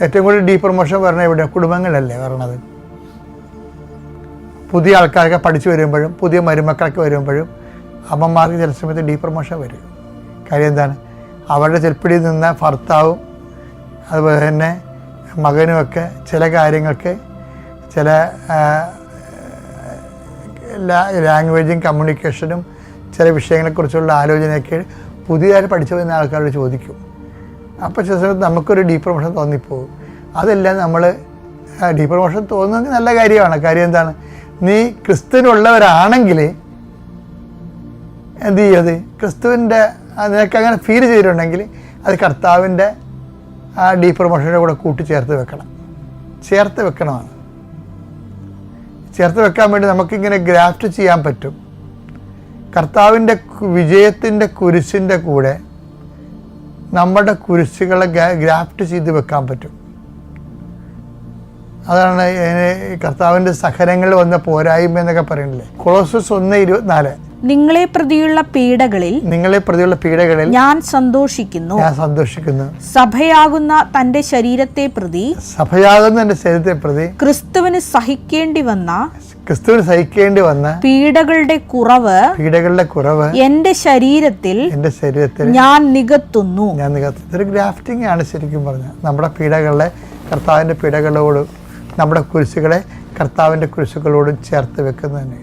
ഏറ്റവും കൂടുതൽ D promotion പറഞ്ഞ ഇവിടെ കുടുംബങ്ങളല്ലേ വരണത് പുതിയ ആൾക്കാരൊക്കെ പഠിച്ചു വരുമ്പോഴും പുതിയ മരുമക്കളൊക്കെ വരുമ്പോഴും അമ്മമാർക്ക് ചില സമയത്ത് ഡീ പ്രൊമോഷൻ വരും. കാര്യം എന്താണ്? അവരുടെ ചെൽപ്പിടിയിൽ നിന്ന ഭർത്താവും അതുപോലെ തന്നെ മകനുമൊക്കെ ചില കാര്യങ്ങൾക്ക് ചില ലാംഗ്വേജും കമ്മ്യൂണിക്കേഷനും ചില വിഷയങ്ങളെക്കുറിച്ചുള്ള ആലോചനയൊക്കെ പുതിയതായി പഠിച്ചു വരുന്ന ആൾക്കാരോട് ചോദിക്കും. അപ്പോൾ ചില സമയത്ത് നമുക്കൊരു ഡീപ്രമോഷൻ തോന്നിപ്പോകും. അതെല്ലാം നമ്മൾ ഡീപ്രമോഷൻ തോന്നുന്നത് നല്ല കാര്യമാണ്. കാര്യം എന്താണ്? നീ ക്രിസ്തുവിനുള്ളവരാണെങ്കിൽ എന്ത് ചെയ്യത് ക്രിസ്തുവിന്റെ നിനക്ക് അങ്ങനെ ഫീൽ ചെയ്തിട്ടുണ്ടെങ്കിൽ അത് കർത്താവിന്റെ ആ ഡീ പ്രൊമോഷന്റെ കൂടെ കൂട്ടിച്ചേർത്ത് വെക്കണം. ചേർത്ത് വെക്കണമാണ്. ചേർത്ത് വെക്കാൻ വേണ്ടി നമുക്കിങ്ങനെ ഗ്രാഫ്റ്റ് ചെയ്യാൻ പറ്റും. കർത്താവിന്റെ വിജയത്തിന്റെ കുരിശിന്റെ കൂടെ നമ്മുടെ കുരിശുകളെ ഗ്രാഫ്റ്റ് ചെയ്ത് വെക്കാൻ പറ്റും. അതാണ് ഇതിന് കർത്താവിന്റെ സഹനങ്ങൾ വന്ന പോരായ്മ എന്നൊക്കെ പറയുന്നില്ലേ? കൊളോസസ് ഒന്ന് ഇരുപത്തിനാല്. നിങ്ങളെ പ്രതിയുള്ള പീഡകളിൽ നിങ്ങളെ പ്രതിയുള്ള പീഡകളിൽ ഞാൻ സന്തോഷിക്കുന്നു. ഞാൻ സന്തോഷിക്കുന്നു. സഭയാകുന്ന തന്റെ ശരീരത്തെ പ്രതി സഭയാകുന്ന തന്റെ ശരീരത്തെ പ്രതി ക്രിസ്തുവിന് സഹിക്കേണ്ടി വന്ന ക്രിസ്തുവിന് സഹിക്കേണ്ടി വന്ന പീഡകളുടെ കുറവ് പീഡകളുടെ കുറവ് എന്റെ ശരീരത്തിൽ എന്റെ ശരീരത്തിൽ ഞാൻ നികത്തുന്നു. ഞാൻ നികത്തുന്നു. ഇതൊരു ഗ്രാഫ്റ്റിംഗ് ആണ് ശരിക്കും പറഞ്ഞാൽ. നമ്മുടെ പീഡകളെ കർത്താവിന്റെ പീഡകളോടും നമ്മുടെ കുരിശുകളെ കർത്താവിന്റെ കുരിശുകളോടും ചേർത്ത് വെക്കുന്നതിന്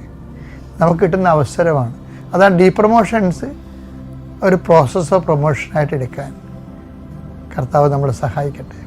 നമുക്ക് കിട്ടുന്ന അവസരമാണ്. അതാണ് ഡീ പ്രൊമോഷൻസ് ഒരു പ്രോസസ്സോ പ്രൊമോഷനായിട്ട് എടുക്കാൻ കർത്താവ് നമ്മളെ സഹായിക്കട്ടെ.